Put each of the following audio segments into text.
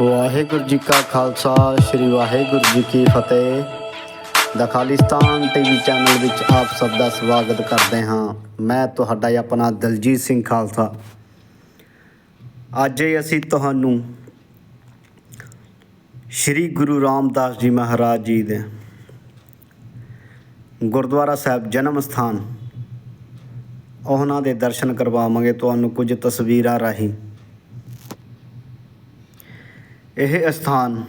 ਵਾਹਿਗੁਰੂ ਜੀ ਕਾ ਖਾਲਸਾ, ਸ੍ਰੀ ਵਾਹਿਗੁਰੂ ਜੀ ਕੀ ਫਤਿਹ। ਦਾ Khalistan TV channel ਵਿੱਚ ਆਪ ਸਭ ਦਾ ਸਵਾਗਤ ਕਰਦੇ ਹਾਂ। ਮੈਂ ਤੁਹਾਡਾ ਆਪਣਾ ਦਲਜੀਤ ਸਿੰਘ ਖਾਲਸਾ। ਅੱਜ ਅਸੀਂ ਤੁਹਾਨੂੰ ਸ੍ਰੀ ਗੁਰੂ ਰਾਮਦਾਸ ਜੀ ਮਹਾਰਾਜ ਜੀ ਦੇ ਗੁਰਦੁਆਰਾ ਸਾਹਿਬ ਜਨਮ ਸਥਾਨ, ਉਹਨਾਂ ਦੇ ਦਰਸ਼ਨ ਕਰਵਾਵਾਂਗੇ। ਤੁਹਾਨੂੰ ਕੁਝ ਤਸਵੀਰਾਂ ਰਾਹੀਂ ਇਹ ਸਥਾਨ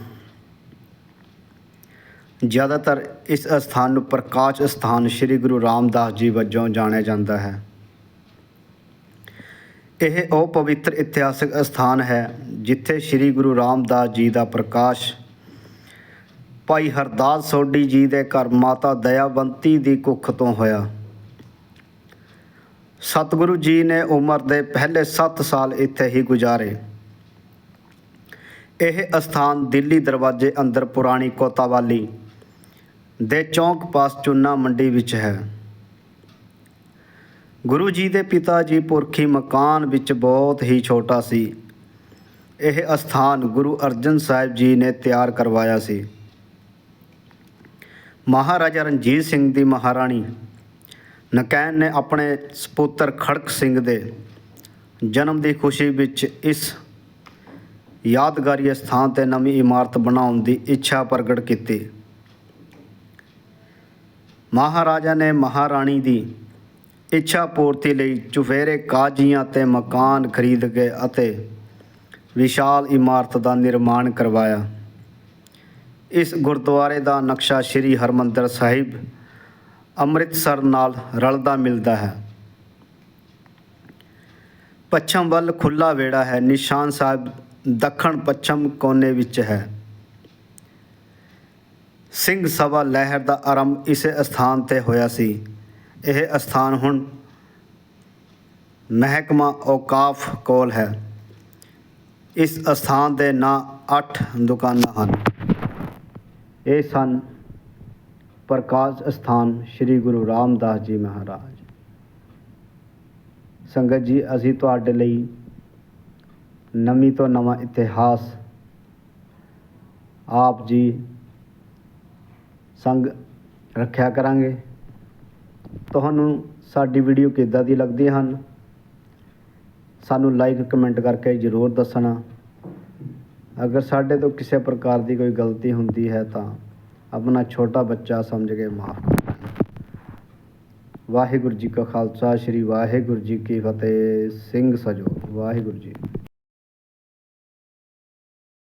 ਜ਼ਿਆਦਾਤਰ ਇਸ ਸਥਾਨ ਨੂੰ ਪ੍ਰਕਾਸ਼ ਸਥਾਨ ਸ੍ਰੀ ਗੁਰੂ ਰਾਮਦਾਸ ਜੀ ਵਜੋਂ ਜਾਣਿਆ ਜਾਂਦਾ ਹੈ। ਇਹ ਉਹ ਪਵਿੱਤਰ ਇਤਿਹਾਸਕ ਸਥਾਨ ਹੈ ਜਿੱਥੇ ਸ੍ਰੀ ਗੁਰੂ ਰਾਮਦਾਸ ਜੀ ਦਾ ਪ੍ਰਕਾਸ਼ ਭਾਈ ਹਰਦਾਸ ਸੋਢੀ ਜੀ ਦੇ ਘਰ ਮਾਤਾ ਦਇਆਵੰਤੀ ਦੀ ਕੁੱਖ ਤੋਂ ਹੋਇਆ। ਸਤਿਗੁਰੂ ਜੀ ਨੇ ਉਮਰ ਦੇ ਪਹਿਲੇ 7 ਸਾਲ ਇੱਥੇ ਹੀ ਗੁਜ਼ਾਰੇ। ਇਹ ਅਸਥਾਨ ਦਿੱਲੀ ਦਰਵਾਜ਼ੇ ਅੰਦਰ ਪੁਰਾਣੀ ਕੋਤਾਵਾਲੀ ਦੇ ਚੌਂਕ ਪਾਸ ਚੁੰਨਾ ਮੰਡੀ ਵਿੱਚ ਹੈ। ਗੁਰੂ ਜੀ ਦੇ ਪਿਤਾ ਜੀ ਪੁਰਖੀ ਮਕਾਨ ਵਿੱਚ ਬਹੁਤ ਹੀ ਛੋਟਾ ਸੀ। ਇਹ ਅਸਥਾਨ ਗੁਰੂ ਅਰਜਨ ਸਾਹਿਬ ਜੀ ਨੇ ਤਿਆਰ ਕਰਵਾਇਆ ਸੀ। ਮਹਾਰਾਜਾ ਰਣਜੀਤ ਸਿੰਘ ਦੀ ਮਹਾਰਾਣੀ ਨਕੈਨ ਨੇ ਆਪਣੇ ਸਪੁੱਤਰ ਖੜਕ ਸਿੰਘ ਦੇ ਜਨਮ ਦੀ ਖੁਸ਼ੀ ਵਿੱਚ ਇਸ ਯਾਦਗਾਰੀ ਸਥਾਨ ਤੇ ਨਵੀਂ ਇਮਾਰਤ ਬਣਾਉਣ ਦੀ ਇੱਛਾ ਪ੍ਰਗਟ ਕੀਤੀ। ਮਹਾਰਾਜਾ ਨੇ ਮਹਾਰਾਣੀ ਦੀ ਇੱਛਾ ਪੂਰਤੀ ਲਈ ਚੁਫੇਰੇ ਕਾਜੀਆਂ ਤੇ ਮਕਾਨ ਖਰੀਦ ਕੇ ਅਤੇ ਵਿਸ਼ਾਲ ਇਮਾਰਤ ਦਾ ਨਿਰਮਾਣ ਕਰਵਾਇਆ। ਇਸ ਗੁਰਦੁਆਰੇ ਦਾ ਨਕਸ਼ਾ ਸ੍ਰੀ ਹਰਮੰਦਰ ਸਾਹਿਬ ਅੰਮ੍ਰਿਤਸਰ ਨਾਲ ਰਲਦਾ ਮਿਲਦਾ ਹੈ। ਪੱਛਮ ਵੱਲ ਖੁੱਲਾ ਵੇੜਾ ਹੈ। ਨਿਸ਼ਾਨ ਸਾਹਿਬ ਦੱਖਣ ਪੱਛਮ ਕੋਨੇ ਵਿੱਚ ਹੈ। ਸਿੰਘ ਸਭਾ ਲਹਿਰ ਦਾ ਆਰੰਭ ਇਸੇ ਸਥਾਨ ਤੇ ਹੋਇਆ ਸੀ। ਇਹ ਸਥਾਨ ਹੁਣ ਮਹਿਕਮਾ ਔਕਾਫ ਕੋਲ ਹੈ। ਇਸ ਸਥਾਨ ਦੇ ਨਾਂ 8 ਦੁਕਾਨਾਂ ਹਨ। ਇਹ ਸਨ ਪ੍ਰਕਾਸ਼ ਸਥਾਨ ਸ੍ਰੀ ਗੁਰੂ ਰਾਮਦਾਸ ਜੀ ਮਹਾਰਾਜ। ਸੰਗਤ ਜੀ, ਅਸੀਂ ਤੁਹਾਡੇ ਲਈ ਨਵੀਂ ਤੋਂ ਨਵਾਂ ਇਤਿਹਾਸ। ਆਪ ਜੀ ਸੰਗ ਰੱਖਿਆ ਕਰਾਂਗੇ। ਤੁਹਾਨੂੰ ਸਾਡੀ ਵੀਡੀਓ ਕਿੱਦਾਂ ਦੀ ਲੱਗਦੀ ਹਨ? ਸਾਨੂੰ ਲਾਈਕ ਕਮੈਂਟ ਕਰਕੇ ਜ਼ਰੂਰ ਦੱਸਣਾ। ਅਗਰ ਸਾਡੇ ਤੋਂ ਕਿਸੇ ਪ੍ਰਕਾਰ ਦੀ ਕੋਈ ਗਲਤੀ ਹੁੰਦੀ ਹੈ ਤਾਂ ਆਪਣਾ ਛੋਟਾ ਬੱਚਾ ਸਮਝ ਕੇ ਮਾਫ ਕਰਨਾ ਵਾਹਿਗੁਰੂ ਜੀ ਕਾ ਖਾਲਸਾ, ਸ੍ਰੀ ਵਾਹਿਗੁਰੂ ਜੀ ਕੀ ਫਤਿਹ। ਸਿੰਘ ਸਜੋ, ਵਾਹਿਗੁਰੂ ਜੀ।